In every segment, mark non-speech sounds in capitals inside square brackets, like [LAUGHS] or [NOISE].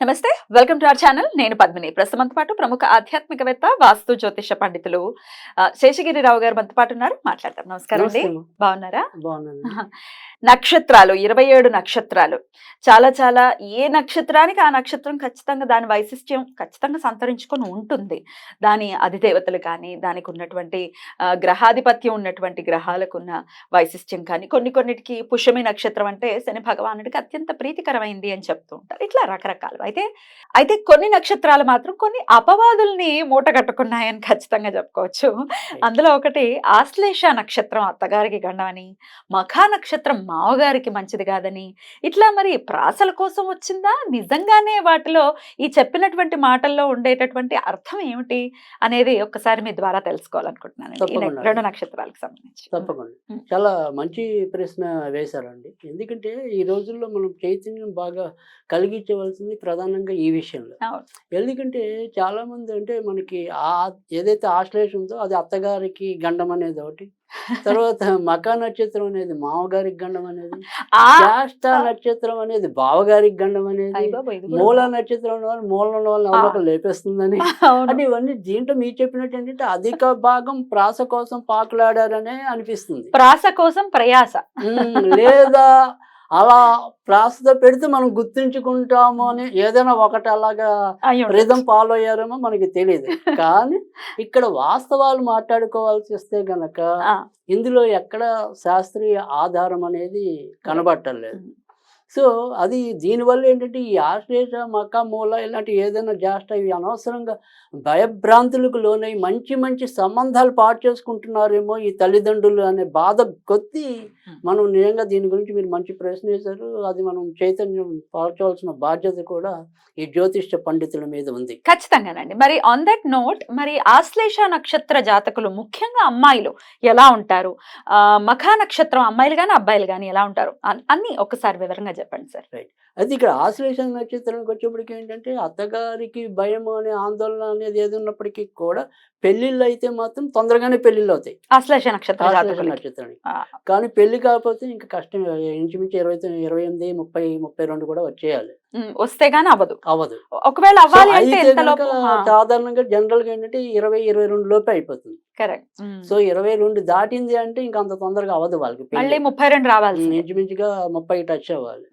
నమస్తే welcome to our channel. నేను పద్మిని. ప్రస్తుతంతో పాటు ప్రముఖ ఆధ్యాత్మికవేత్త వాస్తు జ్యోతిష పండితులు శేషగిరిరావు గారు మనతో పాటు ఉన్నారు. మాట్లాడతాం నమస్కారం అండి. బాగున్నారా? నక్షత్రాలు ఇరవై ఏడు నక్షత్రాలు. చాలా చాలా ఏ నక్షత్రానికి ఆ నక్షత్రం ఖచ్చితంగా దాని వైశిష్ట్యం ఖచ్చితంగా సంతరించుకొని ఉంటుంది. దాని అధిదేవతలు కానీ దానికి ఉన్నటువంటి గ్రహాధిపత్యం ఉన్నటువంటి గ్రహాలకు ఉన్న వైశిష్ట్యం కానీ కొన్ని కొన్నిటికి పుష్యమి నక్షత్రం అంటే శని భగవానుడికి అత్యంత ప్రీతికరమైంది అని చెప్తూ ఉంటారు. ఇట్లా రకరకాలు అయితే అయితే కొన్ని నక్షత్రాలు మాత్రం కొన్ని అపవాదుల్ని మూట కట్టుకున్నాయని ఖచ్చితంగా చెప్పుకోవచ్చు. అందులో ఒకటి ఆశ్లేష నక్షత్రం అత్తగారికి గండమని మఖా నక్షత్రం మావగారికి మంచిది కాదని ఇట్లా మరి ప్రాసల కోసం వచ్చిందా? నిజంగానే వాటిలో ఈ చెప్పినటువంటి మాటల్లో ఉండేటటువంటి అర్థం ఏమిటి అనేది ఒక్కసారి మీ ద్వారా తెలుసుకోవాలనుకుంటున్నాను. రెండు నక్షత్రాలకు సంబంధించి. తప్పకుండా. చాలా మంచి ప్రశ్న వేశారండి. ఎందుకంటే ఈ రోజుల్లో మనం చైతన్యం బాగా కలిగించవలసింది ప్రధానంగా ఈ విషయంలో. ఎందుకంటే చాలా మంది అంటే మనకి ఆ ఏదైతే ఆశ్లేష ఉందో అది అత్తగారికి గండం అనేది ఒకటి. [LAUGHS] తర్వాత మకా నక్షత్రం అనేది మామగారికి గండం అనేది ఆ! శాస్త నక్షత్రం అనేది బావగారికి గండం అనేది మూల నక్షత్రం వాళ్ళు మూల వాళ్ళని నమ్మకం లేపేస్తుందని. అంటే ఇవన్నీ దీంట్లో మీరు చెప్పినట్టు ఏంటంటే అధిక భాగం ప్రాస కోసం పాకులాడారనే అనిపిస్తుంది. ప్రాస కోసం ప్రయాస. లేదా అలా ప్రాసతో పెడితే మనం గుర్తించుకుంటాము అని ఏదైనా ఒకటి అలాగా. రిధం ఫాలో అయ్యారేమో మనకి తెలియదు కానీ ఇక్కడ వాస్తవాలు మాట్లాడుకోవాల్సి వస్తే గనక ఇందులో ఎక్కడ శాస్త్రీయ ఆధారం అనేది కనబట్టలేదు. సో అది దీనివల్ల ఏంటంటే ఈ ఆశ్లేష మక మూల ఇలాంటి ఏదైనా జాస్ట ఇవి అనవసరంగా భయభ్రాంతులకు లోనై మంచి మంచి సంబంధాలు పాటు చేసుకుంటున్నారేమో ఈ తల్లిదండ్రులు అనే బాధ కొద్దీ. మనం నిజంగా దీని గురించి మీరు మంచి ప్రశ్న వేశారు. అది మనం చైతన్యం పాల్చవలసిన బాధ్యత కూడా ఈ జ్యోతిష్య పండితుల మీద ఉంది. ఖచ్చితంగానండి. మరి ఆన్ దట్ నోట్ మరి ఆశ్లేష నక్షత్ర జాతకులు ముఖ్యంగా అమ్మాయిలు ఎలా ఉంటారు? మఖా నక్షత్రం అమ్మాయిలు కానీ అబ్బాయిలు కానీ ఎలా ఉంటారు? అన్- అన్ని ఒకసారి వివరంగా చెప్పండి సార్. అయితే ఇక్కడ ఆశ్లేష నక్షత్రానికి వచ్చేప్పటికి ఏంటంటే అత్తగారికి భయం అనే ఆందోళన అనేది ఏది ఉన్నప్పటికీ కూడా పెళ్ళిళ్ళు అయితే మాత్రం తొందరగానే పెళ్ళిళ్ళు అవుతాయి. ఆశ్లేష నక్షత్ర ఆశ్లేష నక్షత్రానికి. కానీ పెళ్ళి కాకపోతే ఇంకా కష్టం ఇంచుమించు ఇరవై ఇరవై ఎనిమిది ముప్పై ముప్పై రెండు కూడా వచ్చేయాలి. వస్తే గానీ అవ్వదు. అవ్వదు. ఒకవేళ అవ్వాలి అంటే సాధారణంగా జనరల్గా ఏంటంటే ఇరవై ఇరవై రెండు లోపే అయిపోతుంది. కరెక్ట్. సో ఇరవై రెండు దాటింది అంటే ఇంకా అంత తొందరగా అవ్వదు వాళ్ళకి. మళ్ళీ ముప్పై రెండు రావాల్సి ఉమ్, ఇంచుమించుగా ముప్పై టచ్ అవ్వాలి.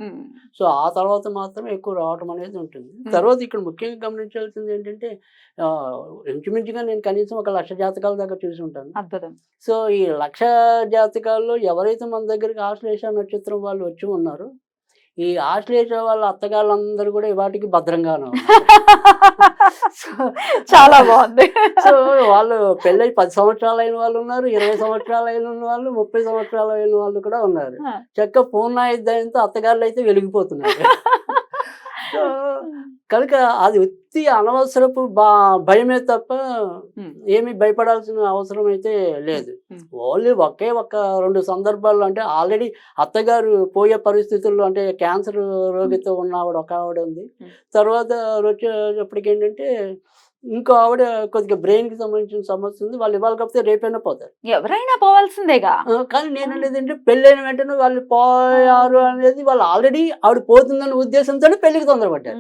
సో ఆ తర్వాత మాత్రం ఎక్కువ రావటం అనేది ఉంటుంది. తర్వాత ఇక్కడ ముఖ్యంగా గమనించాల్సింది ఏంటంటే ఇంచుమించుగా నేను కనీసం ఒక లక్ష జాతకాల దాకా చూసి ఉంటాను. సో ఈ లక్ష జాతకాల్లో ఎవరైతే మన దగ్గరికి ఆశ్లేష నక్షత్రం వాళ్ళు వచ్చి ఉన్నారో ఈ ఆశ్లేష వాళ్ళ అత్తగాళ్ళందరూ కూడా వాటికి భద్రంగానే [LAUGHS] చాలా బాగుంది. [LAUGHS] సో వాళ్ళు పెళ్ళై పది సంవత్సరాలు అయిన వాళ్ళు ఉన్నారు ఇరవై సంవత్సరాలు అయిన వాళ్ళు ముప్పై సంవత్సరాలు అయిన వాళ్ళు కూడా ఉన్నారు. చక్క ఫోన్ ఆయుద్ధాయంతో అత్తగారులు అయితే వెలిగిపోతున్నారు. [LAUGHS] సో కనుక అది ఉత్తి అనవసరపు బా భయమే తప్ప. ఏమీ భయపడాల్సిన అవసరం అయితే లేదు. ఓన్లీ ఒకే ఒక రెండు సందర్భాల్లో అంటే ఆల్రెడీ అత్తగారు పోయే పరిస్థితుల్లో అంటే క్యాన్సర్ రోగితో ఉన్న ఆవిడ ఒక ఆవిడ ఉంది. తర్వాత వచ్చేటప్పటికి ఏంటంటే ఇంకో ఆవిడ కొద్దిగా brain కి సంబంధించిన సమస్య ఉంది. వాళ్ళు ఇవాళ కాకపోతే రేపైనా పోతారు. ఎవరైనా పోవాల్సిందేగా? కానీ నేను అనేది ఏంటంటే పెళ్ళైన వెంటనే వాళ్ళు పోయారు అనేది వాళ్ళు ఆల్రెడీ ఆవిడ పోతుందన్న ఉద్దేశంతో పెళ్ళికి తొందరపడ్డారు.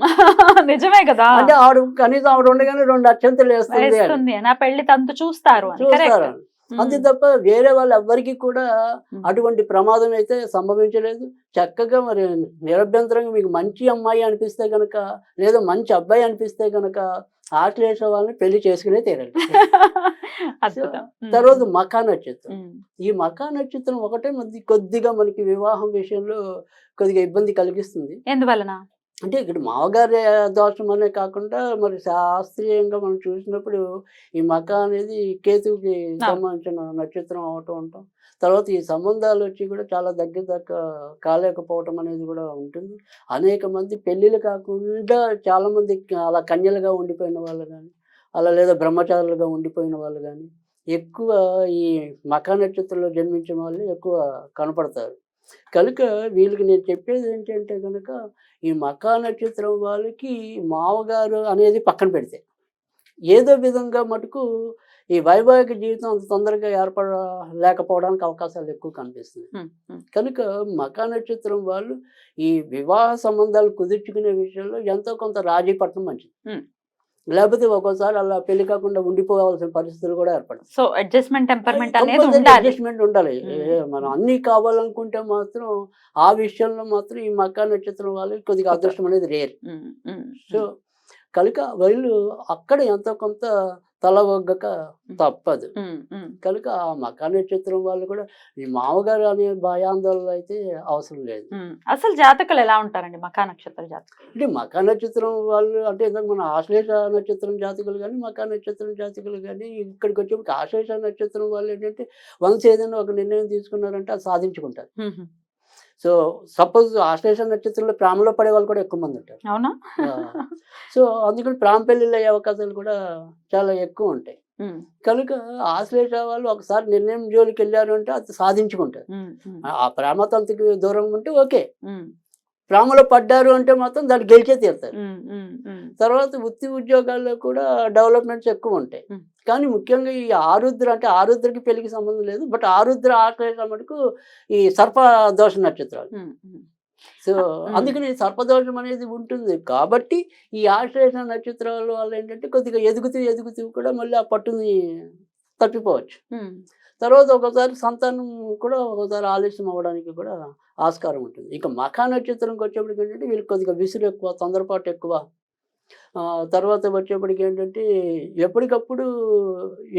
[LAUGHS] నిజమే కదా. అంటే ఆవిడ కనీసం ఆవిడ ఉండగానే రెండు అత్యంతలు వేస్తుంది నా పెళ్ళి తంతు చూస్తారు చూస్తారు అంతే తప్ప వేరే వాళ్ళు ఎవ్వరికి కూడా అటువంటి ప్రమాదం అయితే సంభవించలేదు. చక్కగా మరి నిరభ్యంతరంగా మీకు మంచి అమ్మాయి అనిపిస్తే గనక లేదా మంచి అబ్బాయి అనిపిస్తే గనక ఆశ్లేష వాళ్ళని పెళ్ళి చేసుకునే తీరాలి. [LAUGHS] తర్వాత మకా నక్షత్రం. ఈ మకా నక్షత్రం ఒకటే మధ్య కొద్దిగా మనకి వివాహం విషయంలో కొద్దిగా ఇబ్బంది కలిగిస్తుంది. ఎందువలన? అంటే ఇక్కడ మామగారి దోషం అనే కాకుండా మరి శాస్త్రీయంగా మనం చూసినప్పుడు ఈ మక అనేది కేతువుకి సంబంధించిన నక్షత్రం అవటం ఉంటాం. తర్వాత ఈ సంబంధాలు వచ్చి కూడా చాలా దగ్గర దాకా కాలేకపోవటం అనేది కూడా ఉంటుంది. అనేక మంది పెళ్ళిళ్ళు కాకుండా చాలా మంది అలా కన్యలుగా ఉండిపోయిన వాళ్ళు కానీ అలా లేదా బ్రహ్మచారులుగా ఉండిపోయిన వాళ్ళు కానీ ఎక్కువ ఈ మకా నక్షత్రంలో జన్మించిన వాళ్ళు ఎక్కువ కనపడతారు. కనుక వీళ్ళకి నేను చెప్పేది ఏంటంటే కనుక ఈ మకా నక్షత్రం వాళ్ళకి మామగారు అనేది పక్కన పెడితే ఏదో విధంగా మటుకు ఈ వైవాహిక జీవితం అంత తొందరగా ఏర్పడ లేకపోవడానికి అవకాశాలు ఎక్కువ కనిపిస్తుంది కనుక మకా నక్షత్రం వాళ్ళు ఈ వివాహ సంబంధాలు కుదుర్చుకునే విషయంలో ఎంతో కొంత రాజీ పట్టడం మంచిది. లేకపోతే ఒక్కోసారి అలా పెళ్ళి కాకుండా ఉండిపోవాల్సిన పరిస్థితులు కూడా ఏర్పడతాయి సో అడ్జస్ట్మెంట్ టెంపర్మెంట్ అనేది Compulsory ఉండాలి. మనం అన్ని కావాలనుకుంటే మాత్రం ఆ విషయంలో మాత్రం ఈ మకా నక్షత్రం వాళ్ళకి కొద్దిగా అదృష్టం అనేది రేర్. సో కనుక వీళ్ళు అక్కడ ఎంతో కొంత తల ఒగ్గక తప్పదు. కనుక ఆ మకా నక్షత్రం వాళ్ళు కూడా ఈ మామగారు అనే భయాందోళన అయితే అవసరం లేదు. అసలు జాతకులు ఎలా ఉంటారండి మకా నక్షత్ర జాతకులు? అంటే మకా నక్షత్రం వాళ్ళు అంటే ఇందాక మన ఆశ్లేష నక్షత్రం జాతకులు కానీ మకా నక్షత్రం జాతకులు కానీ ఇక్కడికి వచ్చేప్పుడు ఆశ్లేష నక్షత్రం వాళ్ళు ఏంటంటే వన్స్ ఏదైనా ఒక నిర్ణయం తీసుకున్నారంటే అది సాధించుకుంటారు. సో సపోజ్ ఆశ్లేష నక్షత్రంలో ప్రేమలో పడే వాళ్ళు కూడా ఎక్కువ మంది ఉంటారు. అవునా? సో అందుకని ప్రేమ పెళ్ళిళ్ళు అయ్యే అవకాశాలు కూడా చాలా ఎక్కువ ఉంటాయి. కనుక ఆశ్లేష వాళ్ళు ఒకసారి నిర్ణయం జోలికి వెళ్ళారు అంటే అది సాధించుకుంటారు. ఆ ప్రేమ తంతుకి దూరం ఉంటే ఓకే. ప్రేమలో పడ్డారు అంటే మాత్రం దాన్ని గెలిచే తీరుతారు. తర్వాత వృత్తి ఉద్యోగాల్లో కూడా డెవలప్మెంట్స్ ఎక్కువ ఉంటాయి. కానీ ముఖ్యంగా ఈ ఆరుద్ర అంటే ఆరుద్రకి పెళ్ళికి సంబంధం లేదు బట్ ఆరుద్ర ఆశ్లేష మటుకు ఈ సర్ప దోష నక్షత్రాలు. సో. అందుకని సర్పదోషం అనేది ఉంటుంది కాబట్టి ఈ ఆశ్లేష నక్షత్రాల వల్ల ఏంటంటే కొద్దిగా ఎదుగుతూ ఎదుగుతూ కూడా మళ్ళీ ఆ పట్టుని తప్పిపోవచ్చు తర్వాత ఒకసారి సంతానం కూడా ఒకసారి ఆలస్యం అవ్వడానికి కూడా ఆస్కారం ఉంటుంది. ఇక మఖా నక్షత్రంకి వచ్చేప్పటికి ఏంటంటే వీళ్ళకి కొద్దిగా విసురు ఎక్కువ తొందరపాటు ఎక్కువ. తర్వాత వచ్చేప్పటికి ఏంటంటే ఎప్పటికప్పుడు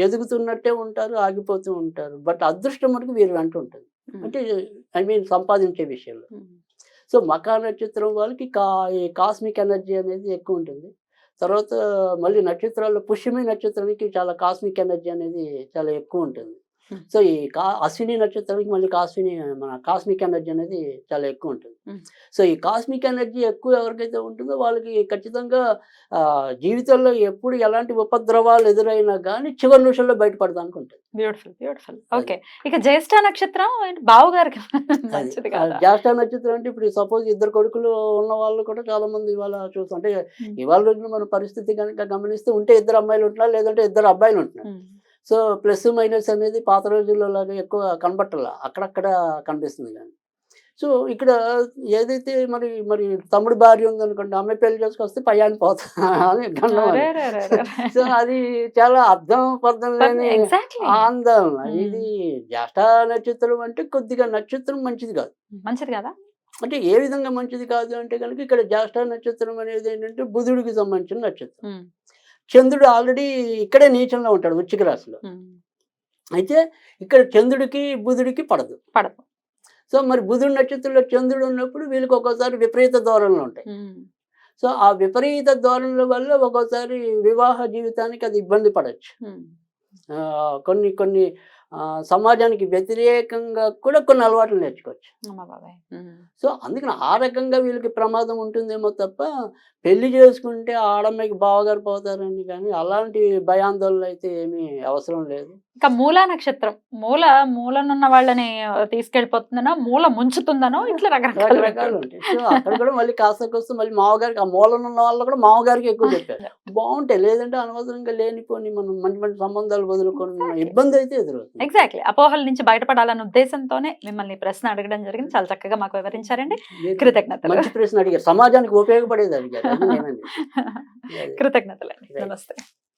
ఎదుగుతున్నట్టే ఉంటారు ఆగిపోతూ ఉంటారు. బట్ అదృష్టం మటుకు వీరు వెంట ఉంటుంది అంటే ఐ మీన్ సంపాదించే విషయంలో. సో మకా నక్షత్రం వాళ్ళకి కా ఈ కాస్మిక్ ఎనర్జీ అనేది ఎక్కువ ఉంటుంది. తర్వాత మళ్ళీ నక్షత్రాల్లో పుష్యమి నక్షత్రానికి చాలా కాస్మిక్ ఎనర్జీ అనేది చాలా ఎక్కువ ఉంటుంది. సో ఈ కా అశ్విని నక్షత్రానికి మళ్ళీ కాస్విని మన కాస్మిక్ ఎనర్జీ అనేది చాలా ఎక్కువ ఉంటుంది. సో ఈ కాస్మిక్ ఎనర్జీ ఎక్కువ ఎవరికైతే ఉంటుందో వాళ్ళకి ఖచ్చితంగా జీవితంలో ఎప్పుడు ఎలాంటి ఉపద్రవాలు ఎదురైనా కానీ చివరి నిమిషంలో బయటపడడానికి ఉంటుంది. Beautiful beautiful. ఓకే. ఇక జ్యేష్ఠ నక్షత్రం అది. కాదా. జ్యేష్ఠ నక్షత్రం అంటే ఇప్పుడు సపోజ్ ఇద్దరు కొడుకులు ఉన్న వాళ్ళు కూడా చాలా మంది ఇవాళ చూస్తాం అంటే Hmm. ఇవాళ రోజున మన పరిస్థితి కనుక గమనిస్తే ఉంటే ఇద్దరు అమ్మాయిలు ఉంటున్నారు? లేదంటే ఇద్దరు అబ్బాయిలు ఉంటున్నారు? సో ప్లస్ మైనస్ అనేది పాత రోజుల్లో లాగా ఎక్కువ కనబట్టాల. అక్కడక్కడ కనిపిస్తుంది కానీ. సో ఇక్కడ ఏదైతే మరి మరి తమ్ముడు భార్య ఉందనుకోండి అమ్మాయి పెళ్ళి చేసుకొస్తే పయ్యాన్ని పోతా అని. సో అది చాలా అర్థం పర్థం లేని Hmm. ఇది జ్యేష్ఠ నక్షత్రం అంటే కొద్దిగా నక్షత్రం మంచిది కాదు. మంచిది కదా? అంటే ఏ విధంగా మంచిది కాదు అంటే కనుక ఇక్కడ జ్యేష్ఠ నక్షత్రం అనేది ఏంటంటే బుధుడికి సంబంధించిన నక్షత్రం. చంద్రుడు ఆల్రెడీ ఇక్కడే నీచంలో ఉంటాడు వృచ్చిక రాశిలో. అయితే ఇక్కడ చంద్రుడికి బుధుడికి పడదు. పడదు. సో మరి బుధుడు నక్షత్రంలో చంద్రుడు ఉన్నప్పుడు వీళ్ళకి ఒక్కోసారి విపరీత ధోరణులు ఉంటాయి. సో ఆ విపరీత ధోరణుల వల్ల ఒక్కోసారి వివాహ జీవితానికి అది ఇబ్బంది పడవచ్చు కొన్ని కొన్ని సమాజానికి వ్యతిరేకంగా కూడా కొన్ని అలవాట్లు నేర్చుకోవచ్చు. సో అందుకని ఆ రకంగా వీళ్ళకి ప్రమాదం ఉంటుందేమో తప్ప పెళ్ళి చేసుకుంటే ఆడమ్మాయికి బావగారు పోతారని కానీ అలాంటి భయాందోళన అయితే ఏమీ అవసరం లేదు. ఇంకా మూల నక్షత్రం. మూల మూలనున్న వాళ్ళని తీసుకెళ్ళిపోతుందనో మూల ముంచుతుందనో ఇట్లా రకరకాల రకరకాలు ఉంటాయి. సో అక్కడ కూడా మళ్ళీ కాస్త వస్తే మళ్ళీ మామగారికి ఆ మూలన ఉన్న వాళ్ళు కూడా మామగారికి ఎక్కువ చెప్పారు. [LAUGHS] బాగుంటాయి. లేదంటే అనవసరంగా లేనిపోని మనం మంచి మంచి సంబంధాలు వదులుకొని. ఇబ్బంది అయితే ఎదురవుతుంది. ఎగ్జాక్ట్లీ అపోహల నుంచి బయటపడాలన్న ఉద్దేశంతోనే మిమ్మల్ని ప్రశ్న అడగడం జరిగింది. చాలా చక్కగా మాకు వివరించారండి. కృతజ్ఞతలు. మంచి ప్రశ్న అడిగారు. సమాజానికి ఉపయోగపడేది అడిగారు. [LAUGHS] Right. నమస్తే.